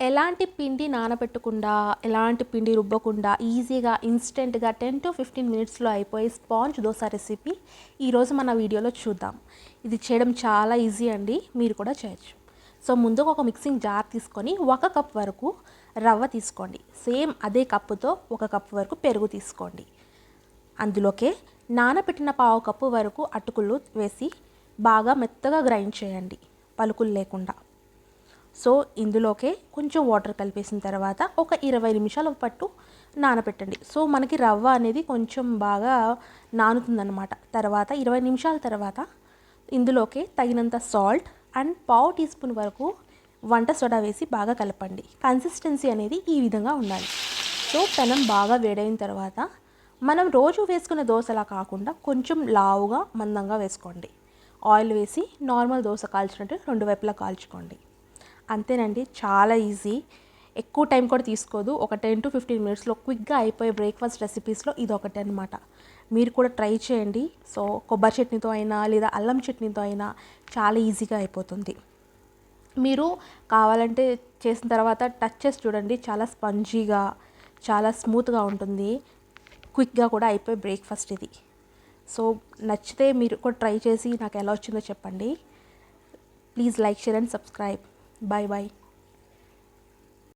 ఎలాంటి పిండి నానబెట్టకుండా ఎలాంటి పిండి రుబ్బకుండా ఈజీగా ఇన్స్టెంట్గా టెన్ టు ఫిఫ్టీన్ మినిట్స్లో అయిపోయే స్పాంజ్ దోశ రెసిపీ ఈరోజు మన వీడియోలో చూద్దాం. ఇది చేయడం చాలా ఈజీ అండి. మీరు కూడా చేయొచ్చు. సో ముందుగా ఒక మిక్సింగ్ జార్ తీసుకొని ఒక కప్ వరకు రవ్వ తీసుకోండి. సేమ్ అదే కప్పుతో ఒక కప్ వరకు పెరుగు తీసుకోండి. అందులోకే నానబెట్టిన పావు కప్పు వరకు అటుకులు వేసి బాగా మెత్తగా గ్రైండ్ చేయండి. పలుకులు లేకుండా. సో ఇందులోకే కొంచెం వాటర్ కలిపేసిన తర్వాత ఒక ఇరవై నిమిషాల పట్టు నానబెట్టండి సో మనకి రవ్వ అనేది కొంచెం బాగా నానుతుందన్నమాట. తర్వాత ఇరవై నిమిషాల తర్వాత ఇందులోకే తగినంత సాల్ట్ అండ్ పావు టీ స్పూన్ వరకు వంట సోడా వేసి బాగా కలపండి. కన్సిస్టెన్సీ అనేది ఈ విధంగా ఉండాలి. సో పెనం బాగా వేడైన తర్వాత మనం రోజు వేసుకునే దోశలా కాకుండా కొంచెం లావుగా మందంగా వేసుకోండి. ఆయిల్ వేసి నార్మల్ దోశ కాల్చినట్టు రెండు వైపులా కాల్చుకోండి. అంతేనండి చాలా ఈజీ. ఎక్కువ టైం కూడా తీసుకోదు. ఒక టెన్ టు ఫిఫ్టీన్ మినిట్స్లో క్విక్గా అయిపోయే బ్రేక్ఫాస్ట్ రెసిపీస్లో ఇది ఒకటి అనమాట మీరు కూడా ట్రై చేయండి. సో కొబ్బరి చట్నీతో అయినా లేదా అల్లం చట్నీతో అయినా చాలా ఈజీగా అయిపోతుంది. మీరు కావాలంటే చేసిన తర్వాత టచ్ చేసి చూడండి. చాలా స్పంజీగా చాలా స్మూత్గా ఉంటుంది. క్విక్గా కూడా అయిపోయే బ్రేక్ఫాస్ట్ ఇది. సో నచ్చితే మీరు కూడా ట్రై చేసి నాకు ఎలా వచ్చిందో చెప్పండి. Please like share and subscribe. Bye bye.